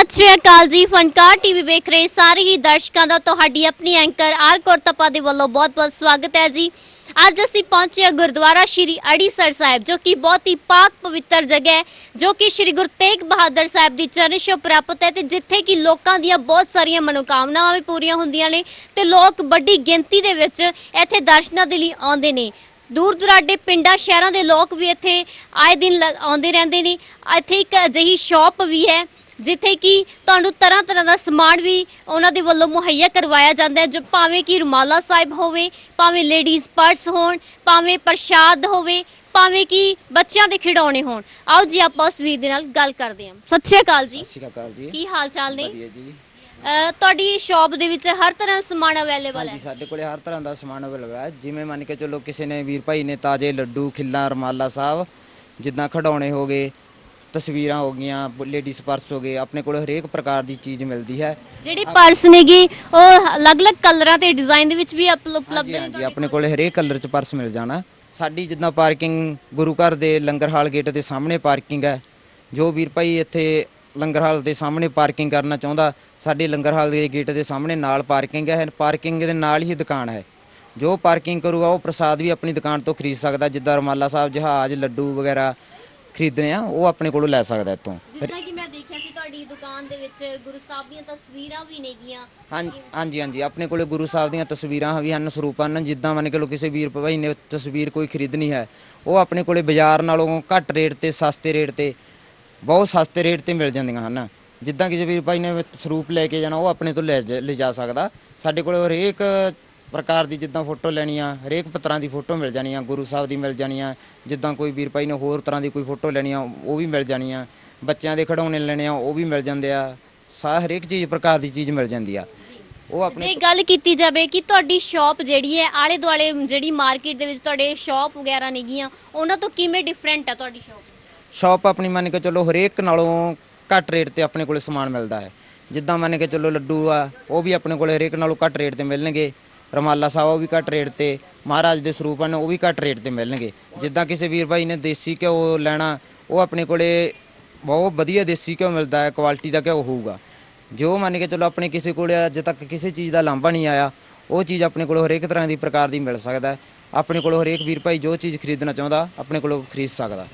ਸਤਿ ਸ਼੍ਰੀ ਅਕਾਲ ਜੀ। ਫਨਕਾਰ ਟੀਵੀ ਵੇਖ ਰਹੇ ਸਾਰੇ ਹੀ ਦਰਸ਼ਕਾਂ ਦਾ, ਤੁਹਾਡੀ ਆਪਣੀ ਐਂਕਰ ਆਰ ਕੋਰਤਪਾ ਦੇ ਵੱਲੋਂ ਬਹੁਤ-ਬਹੁਤ ਸਵਾਗਤ ਹੈ ਜੀ। ਅੱਜ ਅਸੀਂ ਪਹੁੰਚੇ ਹਾਂ ਗੁਰਦੁਆਰਾ ਸ਼੍ਰੀ ਅੜੀਸਰ ਸਾਹਿਬ, ਜੋ ਕਿ ਬਹੁਤ ਹੀ ਪਾਕ ਪਵਿੱਤਰ ਜਗ੍ਹਾ ਹੈ, ਜੋ ਕਿ ਸ਼੍ਰੀ ਗੁਰੂ ਤੇਗ ਬਹਾਦਰ ਸਾਹਿਬ ਦੀ ਚਰਨ ਛੋਹ ਪ੍ਰਾਪਤ ਹੈ ਤੇ ਜਿੱਥੇ ਕਿ ਲੋਕਾਂ ਦੀਆਂ ਬਹੁਤ ਸਾਰੀਆਂ ਮਨੋਕਾਮਨਾਵਾਂ ਵੀ ਪੂਰੀਆਂ ਹੁੰਦੀਆਂ ਨੇ ਤੇ ਲੋਕ ਵੱਡੀ ਗਿਣਤੀ ਦੇ ਵਿੱਚ ਇੱਥੇ ਦਰਸ਼ਨਾਂ ਦੇ ਲਈ ਆਉਂਦੇ ਨੇ। ਦੂਰ ਦੁਰਾਡੇ ਪਿੰਡਾਂ, ਸ਼ਹਿਰਾਂ ਦੇ ਲੋਕ ਵੀ ਇੱਥੇ ਆਏ ਦਿਨ ਲ- ਆਉਂਦੇ ਰਹਿੰਦੇ ਨੇ। ਇੱਥੇ ਇੱਕ ਅਜਿਹੀ ਸ਼ਾਪ ਵੀ ਹੈ ਜਿੱਥੇ ਕਿ ਤੁਹਾਨੂੰ ਤਰ੍ਹਾਂ ਤਰ੍ਹਾਂ ਦਾ ਸਮਾਨ ਵੀ ਉਹਨਾਂ ਦੇ ਵੱਲੋਂ ਮੁਹੱਈਆ ਕਰਵਾਇਆ ਜਾਂਦਾ ਹੈ ਜੋ ਭਾਵੇਂ ਕਿ ਰੁਮਾਲਾ ਸਾਹਿਬ ਹੋਵੇ ਭਾਵੇਂ ਲੇਡੀਜ਼ ਪਰਸ ਹੋਣ ਭਾਵੇਂ ਪ੍ਰਸ਼ਾਦ ਹੋਵੇ ਭਾਵੇਂ ਕਿ ਬੱਚਿਆਂ ਦੇ ਖਿਡੌਣੇ ਹੋਣ। ਆਓ ਜੀ ਆਪਾਂ ਉਸ ਵੀਰ ਦੇ ਨਾਲ ਗੱਲ ਕਰਦੇ ਹਾਂ। ਸਤਿ ਸ਼੍ਰੀ ਅਕਾਲ ਜੀ। ਸਤਿ ਸ਼੍ਰੀ ਅਕਾਲ ਜੀ। ਕੀ ਹਾਲ ਚਾਲ ਨੇ? ਵਧੀਆ ਜੀ। ਤੁਹਾਡੀ ਸ਼ਾਪ ਦੇ ਵਿੱਚ ਹਰ ਤਰ੍ਹਾਂ ਦਾ ਸਮਾਨ ਅਵੇਲੇਬਲ ਹੈ? ਹਾਂਜੀ ਸਾਡੇ ਕੋਲੇ ਹਰ ਤਰ੍ਹਾਂ ਦਾ ਸਮਾਨ ਅਵੇਲੇਬਲ ਹੈ। ਜਿਵੇਂ ਮੰਨ ਕੇ ਚੱਲੋ ਕਿਸੇ ਨੇ ਵੀਰ ਭਾਈ ਨੇ ਤਾਜੇ ਲੱਡੂ ਖਿੱਲਾ ਰਮਾਲਾ ਸਾਹਿਬ ਜਿੱਦਾਂ ਖਿਡੌਣੇ ਹੋ ਗਏ ਤਸਵੀਰਾਂ ਹੋ ਗਈਆਂ ਲੇਡੀਜ਼ ਪਰਸ ਹੋ ਗਏ ਆਪਣੇ ਕੋਲ ਹਰੇਕ ਪ੍ਰਕਾਰ ਦੀ ਚੀਜ਼ ਮਿਲਦੀ ਹੈ। ਜਿਹੜੀ ਪਰਸ ਨੇਗੀ ਉਹ ਅਲੱਗ-ਅਲੱਗ ਕਲਰਾਂ ਤੇ ਡਿਜ਼ਾਈਨ ਦੇ ਵਿੱਚ ਵੀ ਉਪਲ- ਉਪਲਬਧ ਹਾਂਜੀ ਨੇ ਹਾਂਜੀ ਆਪਣੇ ਕੋਲ? ਹਰੇਕ ਕਲਰ ਚ ਪਰਸ ਮਿਲ ਜਾਣਾ। ਸਾਡੀ ਜਿੱਦਾਂ ਪਾਰਕਿੰਗ ਗੁਰੂ ਘਰ ਦੇ ਲੰਗਰ ਹਾਲ ਗੇਟ ਦੇ ਸਾਹਮਣੇ ਪਾਰਕਿੰਗ ਹੈ। ਜੋ ਵੀਰ ਭਾਈ ਇੱਥੇ ਲੰਗਰ ਹਾਲ ਦੇ ਸਾਹਮਣੇ ਪਾਰਕਿੰਗ ਕਰਨਾ ਚਾਹੁੰਦਾ ਸਾਡੇ ਲੰਗਰ ਹਾਲ ਦੇ ਗੇਟ ਦੇ ਸਾਹਮਣੇ ਨਾਲ ਪਾਰਕਿੰਗ ਹੈ। ਪਾਰਕਿੰਗ ਦੇ ਨਾਲ ਹੀ ਦੁਕਾਨ ਹੈ। ਜੋ ਪਾਰਕਿੰਗ ਕਰੂਗਾ ਉਹ ਪ੍ਰਸਾਦ ਵੀ ਆਪਣੀ ਦੁਕਾਨ ਤੋਂ ਖਰੀਦ ਸਕਦਾ ਜਿੱਦਾਂ ਰਮਾਲਾ ਸਾਹਿਬ ਜਹਾਜ਼ ਲੱਡੂ ਵਗੈਰਾ ਖਰੀਦਣੇ ਆ ਉਹ ਆਪਣੇ ਕੋਲੋਂ ਲੈ ਸਕਦਾ ਇੱਥੋਂ। ਜਿੱਦਾਂ ਕਿ ਮੈਂ ਦੇਖਿਆ ਕਿ ਤੁਹਾਡੀ ਦੁਕਾਨ ਦੇ ਵਿੱਚ ਗੁਰੂ ਸਾਹਿਬ ਦੀਆਂ ਤਸਵੀਰਾਂ ਵੀ ਨੇਗੀਆਂ। ਹਾਂਜੀ ਹਾਂਜੀ ਹਾਂਜੀ ਆਪਣੇ ਕੋਲੇ ਗੁਰੂ ਸਾਹਿਬ ਦੀਆਂ ਤਸਵੀਰਾਂ ਵੀ ਹਨ ਸਰੂਪ ਹਨ ਜਿੱਦਾਂ ਮੰਨ ਕੇ ਲੋ ਕਿਸੇ ਵੀਰ ਭਾਈ ਨੇ ਤਸਵੀਰ ਕੋਈ ਖਰੀਦਣੀ ਹੈ ਉਹ ਆਪਣੇ ਕੋਲੇ ਬਾਜ਼ਾਰ ਨਾਲੋਂ ਘੱਟ ਰੇਟ ਤੇ ਸਸਤੇ ਰੇਟ ਤੇ ਬਹੁਤ ਸਸਤੇ ਰੇਟ ਤੇ ਮਿਲ ਜਾਂਦੀਆਂ ਹਨ। ਜਿੱਦਾਂ ਕਿਸੇ ਵੀਰ ਭਾਈ ਨੇ ਸਰੂਪ ਲੈ ਕੇ ਜਾਣਾ ਉਹ ਆਪਣੇ ਤੋਂ ਲੈ ਜਾ- ਲਿਜਾ ਸਕਦਾ। ਸਾਡੇ ਕੋਲੇ ਹਰੇਕ ਪ੍ਰਕਾਰ ਦੀ ਜਿੱਦਾਂ ਫੋਟੋ ਲੈਣੀ ਆ ਹਰੇਕ ਤਰ੍ਹਾਂ ਦੀ ਫੋਟੋ ਮਿਲ ਜਾਣੀ ਆ ਗੁਰੂ ਸਾਹਿਬ ਦੀ ਮਿਲ ਜਾਣੀ ਆ ਜਿੱਦਾਂ ਕੋਈ ਵੀਰ ਭਾਈ ਨੇ ਹੋਰ ਤਰ੍ਹਾਂ ਦੀ ਕੋਈ ਫੋਟੋ ਲੈਣੀ ਆ ਉਹ ਵੀ ਮਿਲ ਜਾਣੀ ਆ। ਬੱਚਿਆਂ ਦੇ ਖਿਡੌਣੇ ਲੈਣੇ ਆ ਉਹ ਵੀ ਮਿਲ ਜਾਂਦੇ ਆ। ਸਾ ਹਰੇਕ ਚੀਜ਼ ਪ੍ਰਕਾਰ ਦੀ ਚੀਜ਼ ਮਿਲ ਜਾਂਦੀ ਆ। ਉਹ ਆਪਣੇ ਜੇ ਗੱਲ ਕੀਤੀ ਜਾਵੇ ਕਿ ਤੁਹਾਡੀ ਸ਼ਾਪ ਜਿਹੜੀ ਹੈ ਆਲੇ ਦੁਆਲੇ ਜਿਹੜੀ ਮਾਰਕੀਟ ਦੇ ਵਿੱਚ ਤੁਹਾਡੇ ਸ਼ਾਪ ਵਗੈਰਾ ਨੇਗੀਆਂ ਉਹਨਾਂ ਤੋਂ ਕਿਵੇਂ ਡਿਫਰੈਂਟ ਹੈ ਤੁਹਾਡੀ ਸ਼ਾਪ? ਸ਼ਾਪ ਆਪਣੀ ਮੰਨ ਕੇ ਚੱਲੋ ਹਰੇਕ ਨਾਲੋਂ ਘੱਟ ਰੇਟ ਤੇ ਆਪਣੇ ਕੋਲੇ ਸਮਾਨ ਮਿਲਦਾ ਹੈ। ਜਿੱਦਾਂ ਮੰਨ ਕੇ ਚੱਲੋ ਲੱਡੂ ਆ ਉਹ ਵੀ ਆਪਣੇ ਕੋਲੇ ਹਰੇਕ ਨਾਲੋਂ ਘੱਟ ਰੇਟ ਤੇ ਮਿਲਣਗੇ। ਰਮਾਲਾ ਸਾਹਿਬ, ਉਹ ਵੀ ਘੱਟ ਰੇਟ ਤੇ, ਮਹਾਰਾਜ ਦੇ ਸਰੂਪ ਹਨ, ਉਹ ਵੀ ਘੱਟ ਰੇਟ ਤੇ ਮਿਲਣਗੇ। ਜਿੱਦਾਂ ਕਿਸੇ ਵੀਰ ਭਾਈ ਨੇ ਦੇਸੀ ਘਿਓ ਲੈਣਾ, ਉਹ ਆਪਣੇ ਕੋਲੇ ਬਹੁਤ ਵਧੀਆ ਦੇਸੀ ਘਿਓ ਮਿਲਦਾ ਹੈ ਕੁਆਲਿਟੀ ਦਾ ਘਿਓ ਹੋਊਗਾ। ਜੋ ਮੰਨ ਕੇ ਚਲੋ ਆਪਣੇ ਕਿਸੇ ਕੋਲੇ ਅਜੇ ਤੱਕ ਕਿਸੇ ਚੀਜ਼ ਦਾ ਲਾਂਭਾ ਨਹੀਂ ਆਇਆ, ਉਹ ਚੀਜ਼ ਆਪਣੇ ਕੋਲ ਹਰੇਕ ਤਰ੍ਹਾਂ ਦੀ ਪ੍ਰਕਾਰ ਦੀ ਮਿਲ ਸਕਦਾ ਆਪਣੇ ਕੋਲ ਹਰੇਕ ਵੀਰ ਭਾਈ ਜੋ ਚੀਜ਼ ਖਰੀਦਣਾ ਚਾਹੁੰਦਾ, ਆਪਣੇ ਕੋਲੋਂ ਖਰੀਦ ਸਕਦਾ।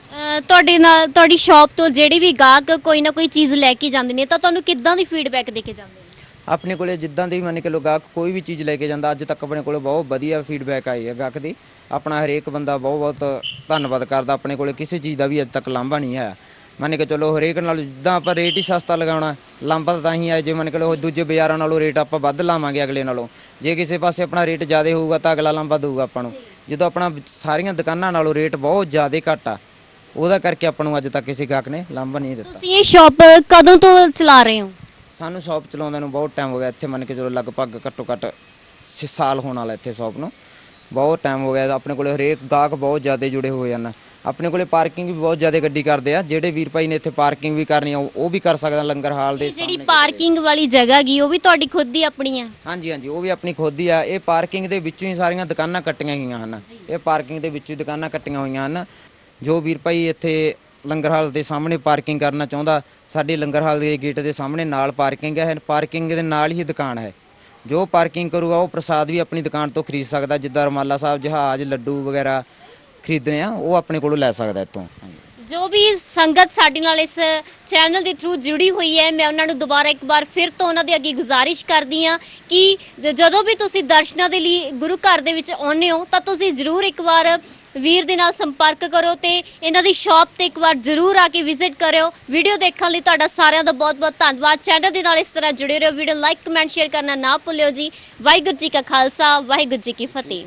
ਤੁਹਾਡੇ ਨਾਲ, ਤੁਹਾਡੀ ਸ਼ਾਪ ਤੋਂ ਜਿਹੜੀ ਵੀ ਗਾਹਕ ਕੋਈ ਨਾ ਕੋਈ ਚੀਜ਼ ਲੈ ਕੇ ਜਾਂਦੇ ਨੇ, ਤਾਂ ਤੁਹਾਨੂੰ ਕਿੱਦਾਂ ਦੀ ਫੀਡਬੈਕ ਦੇ ਕੇ ਜਾਂਦੇ ਆਪਣੇ ਕੋਲੇ ਜਿੱਦਾਂ ਦੀ ਮੰਨ ਕੇ ਲੋ ਗਾਹਕ ਕੋਈ ਵੀ ਚੀਜ਼ ਲੈ ਕੇ ਜਾਂਦਾ, ਅੱਜ ਤੱਕ ਆਪਣੇ ਕੋਲੇ ਬਹੁਤ ਵਧੀਆ ਫੀਡਬੈਕ ਆਈ ਹੈ ਗਾਹਕ ਦੀ। ਆਪਣਾ ਹਰੇਕ ਬੰਦਾ ਬਹੁਤ ਬਹੁਤ ਧੰਨਵਾਦ ਕਰਦਾ, ਆਪਣੇ ਕੋਲੇ ਕਿਸੇ ਚੀਜ਼ ਦਾ ਵੀ ਅੱਜ ਤੱਕ ਲਾਂਭਾ ਨਹੀਂ ਆਇਆ। ਮੰਨ ਕੇ ਚਲੋ ਹਰੇਕ ਨਾਲ ਜਿੱਦਾਂ ਆਪਾਂ ਰੇਟ ਹੀ ਸਸਤਾ ਲਗਾਉਣਾ, ਲਾਂਭਾ ਤਾਂ ਹੀ ਆਏ ਜੇ ਮੰਨ ਕੇ ਲੋ ਦੂਜੇ ਬਾਜ਼ਾਰਾਂ ਨਾਲੋਂ ਰੇਟ ਆਪਾਂ ਵੱਧ ਲਾਵਾਂਗੇ ਅਗਲੇ ਨਾਲੋਂ। ਜੇ ਕਿਸੇ ਪਾਸੇ ਆਪਣਾ ਰੇਟ ਜ਼ਿਆਦਾ ਹੋਊਗਾ ਤਾਂ ਅਗਲਾ ਲਾਂਭਾ ਦਊਗਾ ਆਪਾਂ ਨੂੰ। ਜਦੋਂ ਆਪਣਾ ਸਾਰੀਆਂ ਦੁਕਾਨਾਂ ਨਾਲੋਂ ਰੇਟ ਬਹੁਤ ਜ਼ਿਆਦਾ ਘੱਟ ਆ, ਉਹਦਾ ਕਰਕੇ ਆਪਾਂ ਨੂੰ ਅੱਜ ਤੱਕ ਕਿਸੇ ਗਾਹਕ ਨੇ ਲਾਂਭਾ ਨਹੀਂ ਦਿੱਤਾ। ਤੁਸੀਂ ਇਹ ਸ਼ਾਪ ਕਦੋਂ ਤੋਂ ਚਲਾ ਰਹੇ ਹੋ? ਸਾਨੂੰ ਸ਼ਾਪ ਚਲਾਉਂਦੇ ਨੂੰ ਬਹੁਤ ਟਾਈਮ ਹੋ ਗਿਆ। ਇੱਥੇ ਮੰਨ ਕੇ ਚਲੋ ਲਗਭਗ ਘੱਟੋ ਘੱਟ ਛੇ ਸਾਲ ਹੋਣ ਵਾਲਾ ਇੱਥੇ ਸ਼ਾਪ ਨੂੰ। ਬਹੁਤ ਟਾਈਮ ਹੋ ਗਿਆ ਆਪਣੇ ਕੋਲੇ ਹਰੇਕ ਗਾਹਕ ਬਹੁਤ ਜ਼ਿਆਦਾ ਜੁੜੇ ਹੋਏ ਹਨ। ਆਪਣੇ ਕੋਲੇ ਪਾਰਕਿੰਗ ਵੀ ਬਹੁਤ ਜ਼ਿਆਦਾ ਗੱਡੀ ਕਰਦੇ ਆ। ਜਿਹੜੇ ਵੀਰ ਭਾਈ ਨੇ ਇੱਥੇ ਪਾਰਕਿੰਗ ਵੀ ਕਰਨੀ ਆ ਉਹ ਵੀ ਕਰ ਸਕਦਾ ਲੰਗਰ ਹਾਲ ਦੇ ਜਿਹੜੀ ਪਾਰਕਿੰਗ ਵਾਲੀ ਜਗ੍ਹਾ ਗੀ ਉਹ ਵੀ ਤੁਹਾਡੀ ਖੁਦ ਦੀ ਆਪਣੀ ਹੈ ਹਾਂਜੀ ਹਾਂਜੀ ਉਹ ਵੀ ਆਪਣੀ ਖੁਦ ਹੀ ਆ। ਇਹ ਪਾਰਕਿੰਗ ਦੇ ਵਿੱਚੋਂ ਹੀ ਸਾਰੀਆਂ ਦੁਕਾਨਾਂ ਕੱਟੀਆਂ ਗਈਆਂ ਹਨ। ਇਹ ਪਾਰਕਿੰਗ ਦੇ ਵਿੱਚੋਂ ਹੀ ਦੁਕਾਨਾਂ ਕੱਟੀਆਂ ਹੋਈਆਂ ਹਨ। ਜੋ ਵੀਰ ਭਾਈ ਇੱਥੇ ਲੰਗਰ ਹਾਲ ਦੇ ਸਾਹਮਣੇ ਪਾਰਕਿੰਗ ਕਰਨਾ ਚਾਹੁੰਦਾ। ਸਾਡੇ ਲੰਗਰ ਹਾਲ ਦੇ ਗੇਟ ਦੇ ਸਾਹਮਣੇ ਨਾਲ ਪਾਰਕਿੰਗ ਹੈ। ਪਾਰਕਿੰਗ ਦੇ ਨਾਲ ਹੀ ਦੁਕਾਨ ਹੈ। ਜੋ ਪਾਰਕਿੰਗ ਕਰੂਗਾ, ਉਹ ਪ੍ਰਸਾਦ ਵੀ ਆਪਣੀ ਦੁਕਾਨ ਤੋਂ ਖਰੀਦ ਸਕਦਾ। ਜਿੱਦਾਂ ਰਮਾਲਾ ਸਾਹਿਬ ਜਹਾਜ਼, ਲੱਡੂ ਵਗੈਰਾ ਖਰੀਦਣੇ ਆ, ਉਹ ਆਪਣੇ ਕੋਲੋਂ ਲੈ ਸਕਦਾ ਇੱਥੋਂ। ਜੋ ਵੀ ਸੰਗਤ ਸਾਡੇ ਨਾਲ ਇਸ ਚੈਨਲ ਦੇ ਥਰੂ ਜੁੜੀ ਹੋਈ ਹੈ, ਮੈਂ ਉਹਨਾਂ ਨੂੰ ਦੁਬਾਰਾ ਇੱਕ ਵਾਰ ਫਿਰ ਤੋਂ ਉਹਨਾਂ ਦੇ ਅੱਗੇ ਗੁਜ਼ਾਰਿਸ਼ ਕਰਦੀ ਹਾਂ ਕਿ ਜਦੋਂ ਵੀ ਤੁਸੀਂ ਦਰਸ਼ਨਾਂ ਦੇ ਲਈ ਗੁਰੂ ਘਰ ਦੇ ਵਿੱਚ ਆਉਂਦੇ ਹੋ, ਤਾਂ ਤੁਸੀਂ ਜ਼ਰੂਰ ਇੱਕ ਵਾਰ ਵੀਰ ਦੇ ਨਾਲ ਸੰਪਰਕ ਕਰੋ ਤੇ ਇਹਨਾਂ ਦੀ ਸ਼ਾਪ ਤੇ ਇੱਕ ਵਾਰ ਜ਼ਰੂਰ ਆ ਕੇ ਵਿਜ਼ਿਟ ਕਰਿਓ। ਵੀਡੀਓ ਦੇਖਣ ਲਈ ਤੁਹਾਡਾ ਸਾਰਿਆਂ ਦਾ ਬਹੁਤ-ਬਹੁਤ ਧੰਨਵਾਦ। ਚੈਨਲ ਦੇ ਨਾਲ ਇਸ ਤਰ੍ਹਾਂ ਜੁੜੇ ਰਹੋ। ਵੀਡੀਓ ਲਾਈਕ ਕਮੈਂਟ ਸ਼ੇਅਰ ਕਰਨਾ ਨਾ ਭੁੱਲਿਓ ਜੀ। ਵਾਹਿਗੁਰੂ ਜੀ ਕਾ ਖਾਲਸਾ, ਵਾਹਿਗੁਰੂ ਜੀ ਕੀ ਫਤਿਹ।